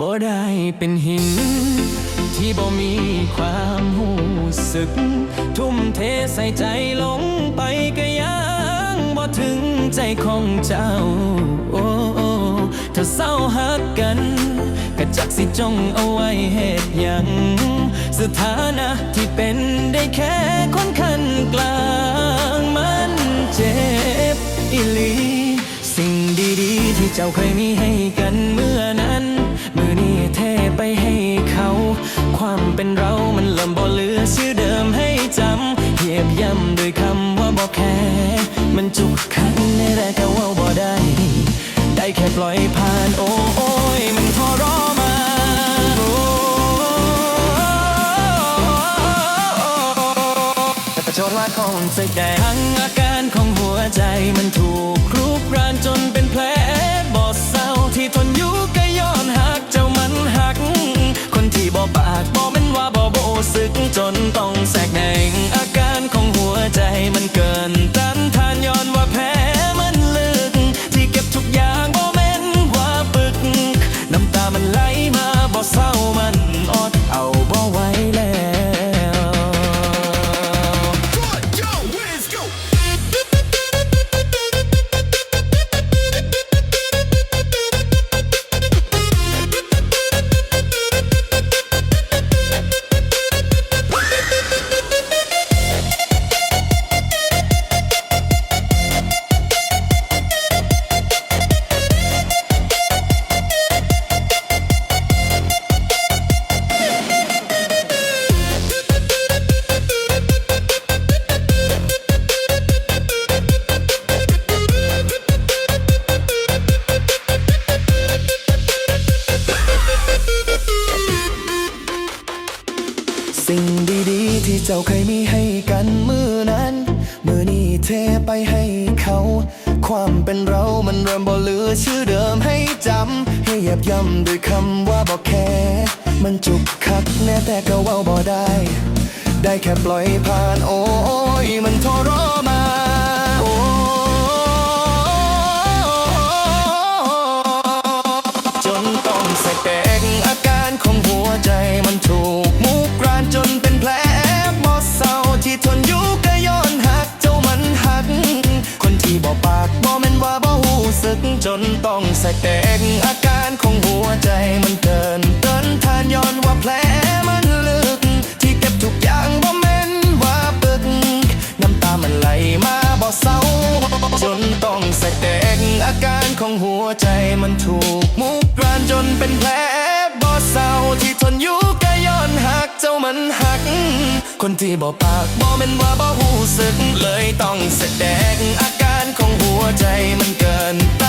บ่ได้เป็นหิน ที่บ่มีความหูสึก ทุ่มเทใส่ใจลงไปก็ยังบ่ถึงใจของเจ้า โอ้โอ้ถ้าเศร้าหักกันก็จักสิจงเอาไว้เหตุยัง สถานะที่เป็นได้แค่คนคันกลางมันเจ็บอีหลี สิ่งดีๆ ที่เจ้าเคยมีให้กันเมื่อนั้น ให้เขา ความเป็นเรามันเริ่มบ่เหลือชื่อเดิมให้จำเหยียบย่ำด้วยคำว่าบ่แค่มันจุกขันในแรกก็ว่าบ่ได้ ได้แค่ปล่อยผ่านโอ้โอยมันทรมานโอ้แต่ประชดว่าของแสดงทั้งอาการของหัวใจมันถูกครุกรานจนเป็นแผลบอดเศร้าที่ทนอยู่ สิ่งดีๆ ที่เจ้าเคยมีให้กันมือนั้น มือนี้เทไปให้เขา ความเป็นเรามันเริ่มบ่เหลือชื่อเดิมให้จำ ให้เหยับย่ำด้วยคำว่าบอกแค่ มันจุกคักแน่แต่ก็เว้าบ่ได้ ได้แค่ปล่อยผ่านโอ้ยมันทรมาน บอปากบอแม่นว่าบ่หูสึกจนต้องแสดงอาการของหัวใจมันเกินเกินทานย้อนว่าแผลมันลึก ที่เก็บทุกอย่างบ่แม่นว่าปึก น้ำตามันไหลมาบ่เศร้า จนต้องแสดงอาการของหัวใจมันถูกมุกรานจนเป็นแผลบ่เศร้าที่ทนอยู่ก็ย้อนหักเจ้ามันหัก คนที่บ่ปากบ่แม่นว่าบ่หูสึกเลยต้องแสดงอาการ ใจมันเกินไป